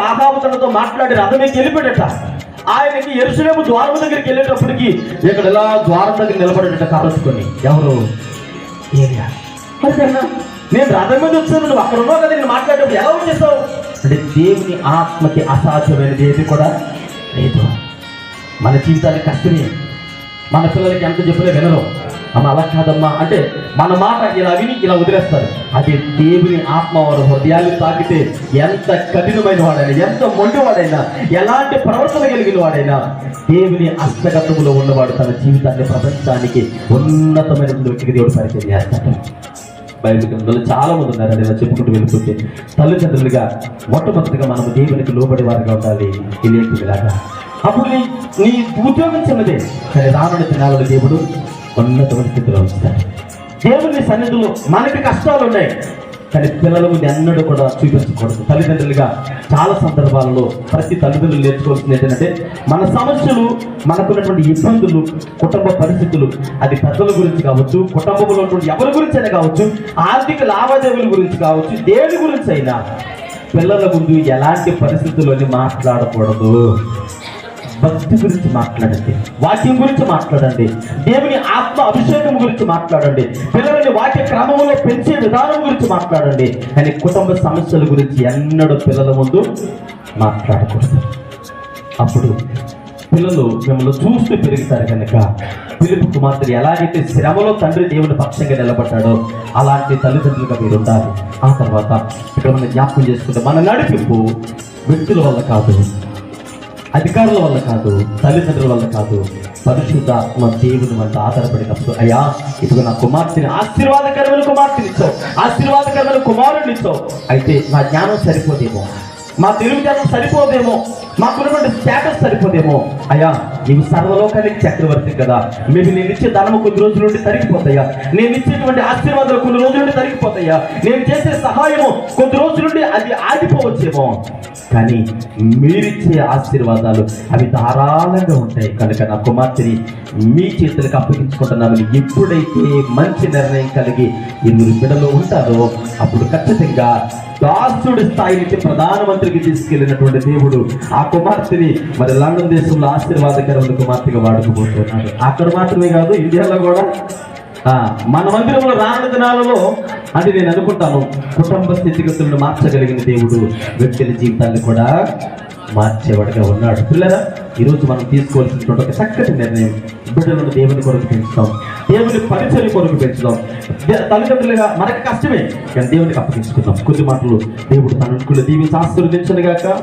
ఆహాబుతలతో మాట్లాడి రథమేకి వెళ్ళిపోయాడట ఆయనకి ఎరుసలేము ద్వారం దగ్గరికి వెళ్ళేటప్పటికి ఇక్కడ ఎలా ద్వారం దగ్గర నిలబడేట కారొచ్చుకొని ఎవరు? ఏరియా నేను రథం మీద వచ్చాను నువ్వు అక్కడ ఉన్నావు కదా నేను మాట్లాడేటప్పుడు ఎలా వచ్చేసావు? అంటే దేవుని ఆత్మకి అసాధ్యమైనది ఏది కూడా లేదు. మన జీవితానికి కష్టమే మన పిల్లలకి ఎంత చెప్పినా వినరు. అమ్మ అలా కాదమ్మా. అంటే మన మాట ఇలా విని ఇలా వదిలేస్తారు. అది దేవుని ఆత్మ వారు హృదయాన్ని తాకితే ఎంత కఠినమైన వాడైనా ఎంత మొండివాడైనా ఎలాంటి ప్రవర్తన కలిగిన వాడైనా దేవుని అస్తగతములో ఉన్నవాడు తన జీవితాన్ని ప్రపంచానికి ఉన్నతమైన వ్యక్తికి దేవుడు పరిచయం చేస్తాడు. బైబిల్ గ్రంథంలో చాలా మంది ఉన్నారు. అది చెప్పుకుంటూ వెళ్ళిపోతే తల్లిదండ్రులుగా మొట్టమొదటిగా మనము దేవునికి లోబడి వారిగా ఉండాలి. తెలియకులాగా అప్పుడు నీ నీ ఉద్యోగం చిన్నదే. సరే రానున్న దినాలలో దేవుడు ఉన్నటువంటి స్థితిలో ఉంచుతారు. దేవుని సన్నిధిలో మనకి కష్టాలు ఉన్నాయి. కానీ పిల్లల ముందు ఎన్నడూ కూడా చూపించకూడదు. తల్లిదండ్రులుగా చాలా సందర్భాలలో ప్రతి తల్లిదండ్రులు నేర్చుకోవాల్సింది ఏంటంటే మన సమస్యలు మనకున్నటువంటి ఇబ్బందులు కుటుంబ పరిస్థితులు అది పెద్దల గురించి కావచ్చు కుటుంబంలో ఉన్నటువంటి ఎవరి గురించి అయినా కావచ్చు ఆర్థిక లావాదేవీల గురించి కావచ్చు దేని గురించి అయినా పిల్లల ముందు ఎలాంటి పరిస్థితుల్లోని మాట్లాడకూడదు. భక్తి గురించి మాట్లాడండి వాక్యం గురించి మాట్లాడండి దేవుని ఆత్మ అభిషేకం గురించి మాట్లాడండి పిల్లలని వాక్య క్రమంలో పెంచే విధానం గురించి మాట్లాడండి. కానీ కుటుంబ సమస్యల గురించి ఎన్నడూ పిల్లల ముందు మాట్లాడకూడదు. అప్పుడు పిల్లలు మిమ్మల్ని చూస్తూ పెరుగుతారు కనుక పిలుపు కుమార్తెలు ఎలాగైతే శ్రమలో తండ్రి దేవుని పక్షంగా నిలబడ్డాడో అలాంటి తల్లిదండ్రులుగా మీరు ఉండాలి ఆ తర్వాత ఇక్కడ మనం జ్ఞాపకం చేసుకుంటే మన నడిపింపు వ్యక్తుల వల్ల కాదు. అధికారుల వల్ల కాదు తల్లిదండ్రుల వల్ల కాదు పరిశుద్ధాత్మ దేవుని వల్ల ఆధారపడినప్పుడు అయ్యా ఇప్పుడు నా కుమార్తెని ఆశీర్వాదకరమైన కుమార్తెని ఇచ్చావు ఆశీర్వాదకరమైన కుమారుడిని ఇచ్చావు. అయితే నా జ్ఞానం సరిపోదేమో మా తెలివితేటం సరిపోదేమో మాకున్నటువంటి స్టేటస్ సరిపోదేమో. అయ్యా నీవు సర్వలోకానికి చక్రవర్తి కదా. మేము నేను ఇచ్చే ధనము కొన్ని రోజుల నుండి తరిగిపోతాయా? నేను ఇచ్చేటువంటి ఆశీర్వాదాలు కొన్ని రోజుల నుండి తరిగిపోతాయా? నేను చేసే సహాయము కొద్ది రోజుల నుండి అది ఆగిపోవచ్చేమో. కానీ మీరిచ్చే ఆశీర్వాదాలు అవి ధారాళంగా ఉంటాయి. కనుక నా కుమార్తెని మీ చేతులకు అప్పగించుకుంటున్నామని ఎప్పుడైతే మంచి నిర్ణయం కలిగి ఇందులో బిడలో ఉంటారో అప్పుడు ఖచ్చితంగా దాసుడి స్థాయి నుంచి ప్రధానమంత్రికి తీసుకెళ్ళినటువంటి దేవుడు ఆ కుమార్తెని మరి లండన్ దేశంలో ఆశీర్వాదకరమైన కుమార్తెగా వాడుకోబోతున్నాడు. అక్కడ మాత్రమే కాదు ఇండియాలో కూడా మన మందిరంలో రాని దినాలలో అది నేను అనుకుంటాను. కుటుంబ స్థితిగతులను మార్చగలిగిన దేవుడు వ్యక్తుల జీవితాన్ని కూడా మార్చేవాడిగా ఉన్నాడు. పిల్లరా ఈరోజు మనం తీసుకోవాల్సినటువంటి ఒక చక్కటి నిర్ణయం బిడ్డలను దేవుని కొరకు పెంచుతాం దేవుని పరిచయం కొరకు పెంచుదాం. తల్లిదండ్రులుగా మనకి కష్టమే కానీ దేవునికి అప్పగించుకుందాం. కొద్ది మాటలు దేవుడు తన అనుకున్న దీవి ఆశీర్వదించను గాక